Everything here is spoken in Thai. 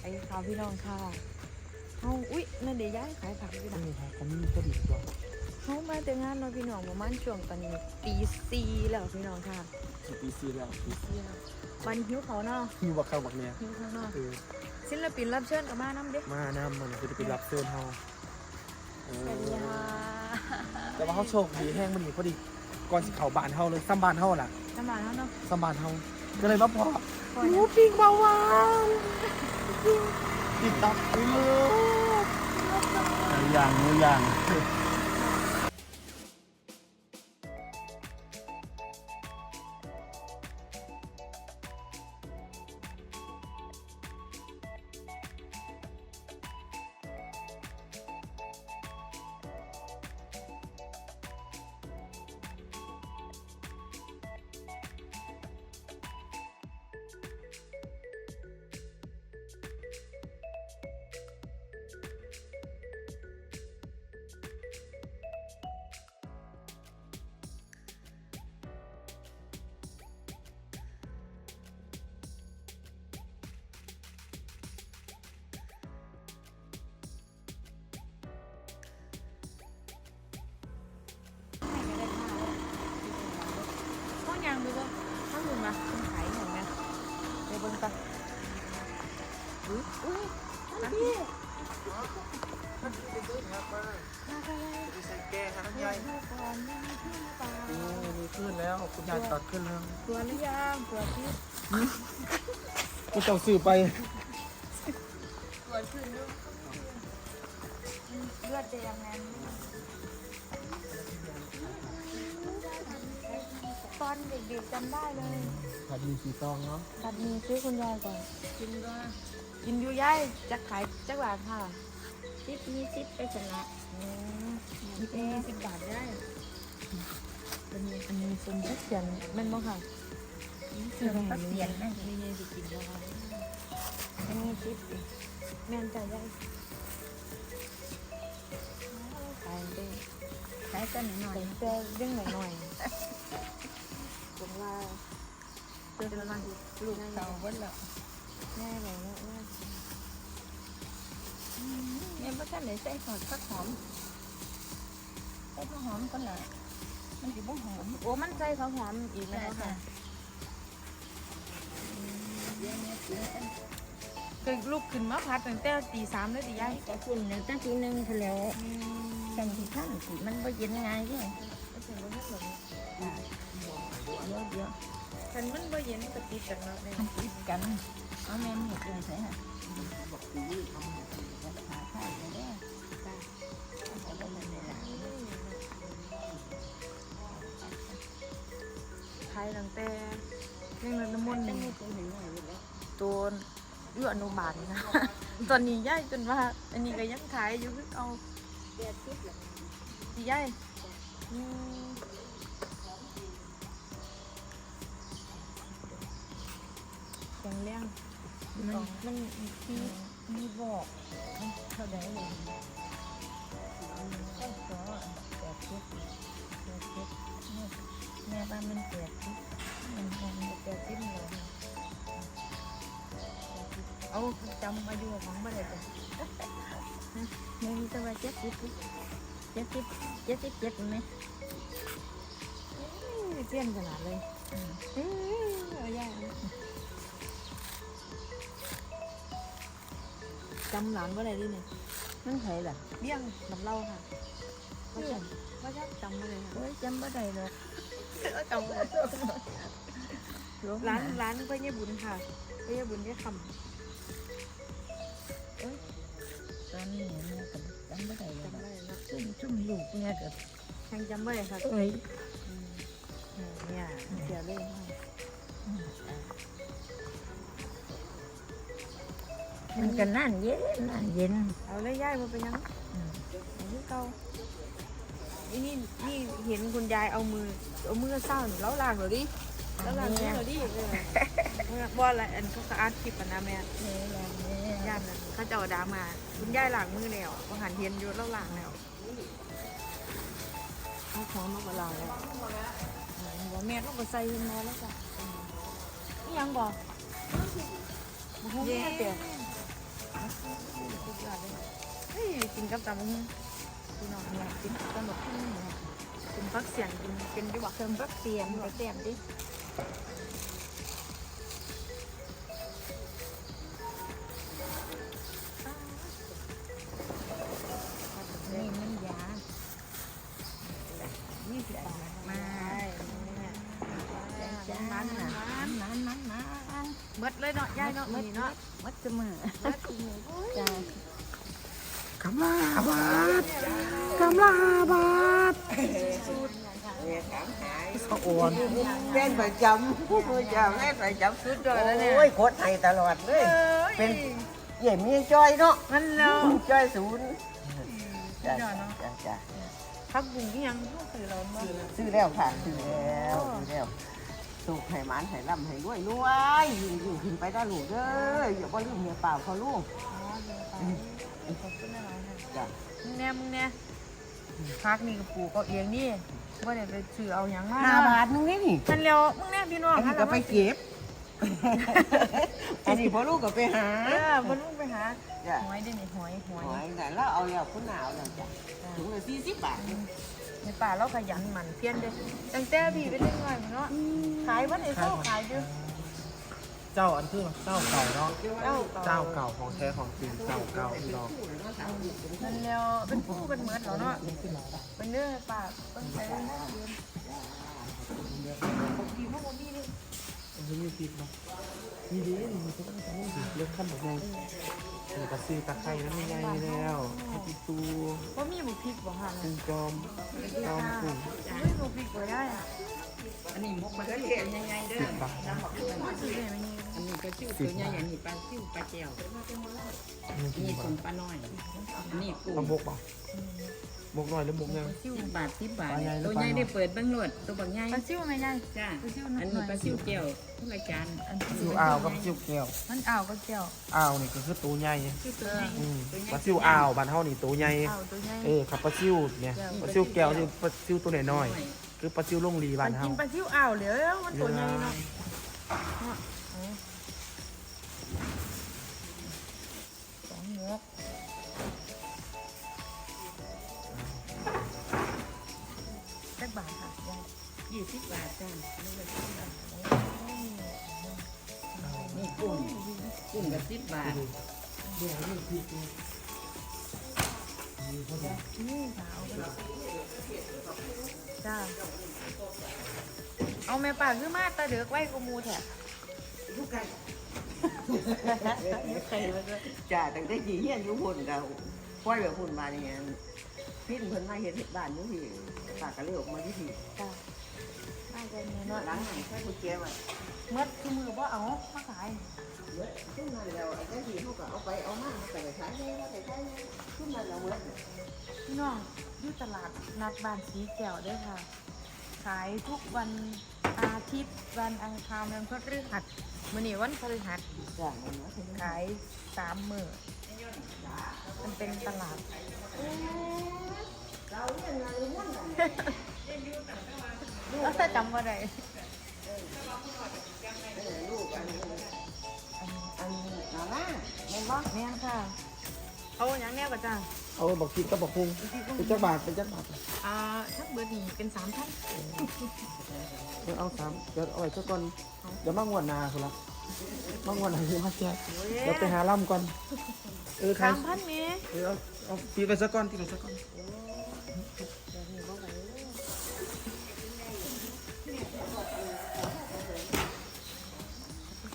ไอ้ข่าวพี่น้องค่ะเฮาอุ๊ยนั่นเดี๋ยวย้ายขายผักอยู่เอนะอครับเขามีพอดีตัวเฮามาแต่งานเนาะพี่น้องประมาณช่วงตอนนี้ตีสี่แล้วพี่น้องค่ะสิปีซีแล้วปีตีแล้ววันหิวเขาวเนาะฮิวบักเข้าบักเนี่ยหิวเขาวเนาะคือศิลปินรับเชิญกับมาน้ำเด้อมาน้ำมันคือจะไปรับเสื้อเฮาเอสวัสดีอค่ะแต่ว่าเขาโชคดีแห้งมันนี่พอดีก่อนสิเขาบานเฮาเลยซ้ำบานเฮาล่ะสมานเขาเนาะซ้ำบานเฮาก็เลยมาพอ พอหมูเนี่ ไปเบิ่งกันอุ้ยอุ้ยอันนี้ใส่แกงทั้งใหญ่ดูก่อนมีขึ้นหรือเปล่านี่มีขึ้นแล้วคุณยายตัดขึ้นแล้วตัวหรือยังตัวที่กูเจ้าซื้อไปตัวขึ้นดูเลือดแดงไง ตอนเด็กๆจำได้เลยผัดมีสีตองเนาะตัดมือซื้อคุณยายก่อน กินก็กินอยู่ยายจะขายจักบาทค่ะสิบยี่สิบไปชนะอืมยี่สิบยี่สิบบาทได้อันนี้อันนี้เป็นทุกเสียนแม่นบ่ค่ะเสื่อมก็เปลี่ยนนะนี่ไงสิกินบ่ค่ะอันนี้สิบแม่นใจยายขายได้ใช้ต้นหน่อยแต่แต่เรื่องหน่อย ๆตัวละลูกเต่าวันละแม่บอกว่าว่าเนี่ยพระท่านไหนใส่หอดผักหอมใส่ผักหอมก็ละมันจะบ่หอมโอ้มันใส่ข้าวหอมอีกไหมใช่คะค่ะเดี๋ยวเนี่ยกินกันคือลูกขึ้นมาพัดตั้งแต่ตีสามเลยตียายก็คุณหนึ่งตั้งทีหนึ่งพอแล้ว จังที่ท่านสิมันบ่เย็นง่ายเด้อเดี๋ยวเดี๋ยวฉันมันบ่เย็นกะติดกันเนาะเนี่ยมันติดกันเอาแม่มีดเลยใช่ไหมรักษาข้าวเลยเด้อเอาไปเลยเลยล่ะขายตั้งแต่เรื่องน้ำมันต์ตั้งนี่นี่ตัวหนึ่งหน่อยอยู่แล้วตัวอยู่อนุบาลนะ ตอนนี้ย่ายจนว่า อันนี้ก็ยังขายอยู่คือเอา แปดสิบละที่ย่ายอืมแข็งแรงมันมันที่มีบอกมันเท่าไหร่เลยก็ขอแปดสิบแปดสิบแม่แม่บ้านมันแปดสิบมันมันแปดสิบเลยเอาจำอายุของบ่ได้จ้ะ แม่มีตัวเจ็ดสิบเจ็ดสิบเจ็ดสิบเจ็ดไหมเปลี่ยนขนาดเลยเอ้ยเอาย่ายจำหลานบ่าอะได้ดิเนี่ยมันไผล่ะเบี้ยงน้ำเล่าค่ะว่าจำว่าจะจำมาเลยค่ะโอ้ยจำไม่ได้หรอกจำมาเลยร้านร้านพ่อเย่บุญค่ะพ่อเย่บุญได้คต อนนี้แม่ก็จำไม่ได้แล้วจำได้เนาะซุ่มซุ่มลูกเนี่ยก็ยังจำไม่ค่ะเอ้ยอืมอืมเนี่ยเสียเลยมันก็นั่นเย็นนั่นเย็นเอาเลยย่ายมาเป็นยังอันนี้เก่านี่นี่เห็นคุณยายเอามือเอามือเศร้าหนูเล้าลางเหรอดิเล้าลางเหรอดิเออว่าอะไรอันเขาก็อาร์ตคลิปะนะแม่ ย่านนั้นเขาจะเอาดามา คุณยายล้างมือแล้วบางหันเห็นอยู่เล้าลางแล้วเขาของมาก็ล้างแล้วอ่าบอกแม่ต้องก็ใส่เงินมาแล้วจ้ะนี่ยังบอกมาให้แม่เตี๋ยสุดยอดเลยเฮ้ยกินกับตำบักหุ่งพี่น้องเนี่ยกินกับตำบักหุ่งเนี่ยกินฟักเสียงกินเป็นด้วยบ่เติมบักเตียมบักเตียมดิ มันเบิดเลยเนาะยายเนาะมีเนาะมัดเสมอเบิดถุงมือโอ้ยจ้าคำลาบาทคำลาบาทสะออนเล่นประจำผู้ประจำเล่นประจำสุดยอดแล้วเนี่ยโอ้ยโคตรไทยตลอดเลย เป็นเหย่มีจ้อยเนาะมันแล้วจ้อยศูนย์สุจ้าดยอดเนาะจ้าจ้าพักบุ้งที่ยังลูกเคยร้อนบ้างซื้อแล้วค่ะซื้อแล้วซื้อแล้ว สุกไข่มันไข่ล่ำไข่รวยรวยอยู่อยู่ขึ้นไปได้ลูกเด้ออย่าว่าลืมเมียเปล่าเขาลูกขอบคุณนะน้องค่ะจ้ามึงแน่มึงแน่พักนี่ก็ปลูกเอาเองนี่ว่าได้ไปซื้อเอาหยังมาห้าบาทนึงนี่นี่มันแล้วมึงแน่พี่น้องอันนี้ก็ไปเก็บ อันนี้พอลูกก็ไปหาเออมันลุงไปหาจ้าหอยได้นี่หอยหอยหอยแต่แล้วเอาแล้วคุณหนาวแล้วจ้ะถุงละสี่สิบบาท ในป่าเราขยันหมั่นเพี้ยนเด้อตั้งแต่พี่เป็นเล็กน้อยมันเนาะขายวันไหนเช้าขายเด้อเจ้าอันคือเจ้าเก่าเนาะ เจ้าเจ้าเก่าของแท้ของจริงเจ้าเก่าพี่น้องมันแล้วเป็นผู้เป็นเหมือนเหรอเนาะเป็นเนื้อป่าต้นไทรเนาะเดือนผมกินพวกมันนี่เลยมันจะมีติดเนาะมีดีมันก็ต้องทำให้ดีเลือกขั้นแบบ ไงนี่ก็ซื้อตะไคร้นั้นไม่ไงแล้วให้ติดตูเพราะมีบุพริกบ่ค่ะกุ้งจอมจอมกุ้งไม่บุพริกบ่ได้อะอันนี้มุกมันก็เรียนยังไงเด้อสิบบาทมันสิได้ไหมนี่ อันนี้ก็ชื่อตัวใหญ่อันนี้ปลาซิวปลาแก้วนี่กี่นี่บาสทมปลาน้อยอันนี้กุ้เอางบกเปล่าบกหน่อยหรือบกยังสิบบาทสิบบาทปลาใหญ่หรือตัวปลาใหญ่น้อยได้เปิดเบ้างโลดตัวบางใหญ่ปลาซิวไหมยายจ้าปลาซิวนิดหน่อยอันนี้ปลาซิวแก้วทุกรายการอันซิวอ่าวกับซิวแก้วมันอ่าวก็เจียวอ่าวนี่ก็คือตัวใหญ่ชื่อตัวใหญ่อืมปลาซิวอ่าวบ้านเฮานี่ตัวใหญ่อ่าวตัวใหญ่เออครับปลาซิวเนี่ยปลาซิวแก้วนี่ปลาซิวตัวน้อยๆคือปลาซิวลงรีมับ้านนเฮากินปลาซิวอ่าวเหลือมันตัวใหญ่เนาะ สิบบาทนี่ค่ะเอาไปจ้า เอาแม่ป่าคือมาตาเดือกไว้กูมูแถะจ้าตั้งแต่กี่เฮียนอยู่พุ่นกับค่อยแบบพุ่นมาเนี่ยพิ้นเพิ่นมาเห็นบ้านอยู่ที่ปากกระเลือกมาที่ที่จ้าน่าจะมีเนาะหลังไหนใช้กุญแจไว้เมื่อคือมือว่าเอามาขาย เยอะขึ้นมาแล้วไอ้เจ้าที่เขาก็เอาไปเอามาแต่ใช้ได้แต่ใช้ขึ้นมาแล้วเมื่อพี่น้องอยู่ตลาดนัดบ้านสีแก้วเด้วยค่ะ ขายทุกวันอาทิตย์วันอังคารวันพฤหัสมื้อนี้วันพฤหัสจ้ามันว่าขายสามมื้อมันเป็นตลาดเราเนี่ยงานม้วนแล้วถ้าจำว่าได บ่แม่นค่ะเอาอย่างแน่ป่ะจ้าเอาบักพริกกับบักพุงเป็นจักบาทเป็นจักบาทอ่าทั้งเบอร์นี้เป็นสามท่านเดี๋ยวเอาสามเดี๋ยวเอาไว้ซะก่อนเดี๋ยวมางวดหนาคุณละมางวดหนาคือมาแจกเดี๋ยวไปหาล่ำก่อนเออใครสามพันเมเออเอาเอาตีไปซะก่อนตีไปซะก่อนโอ้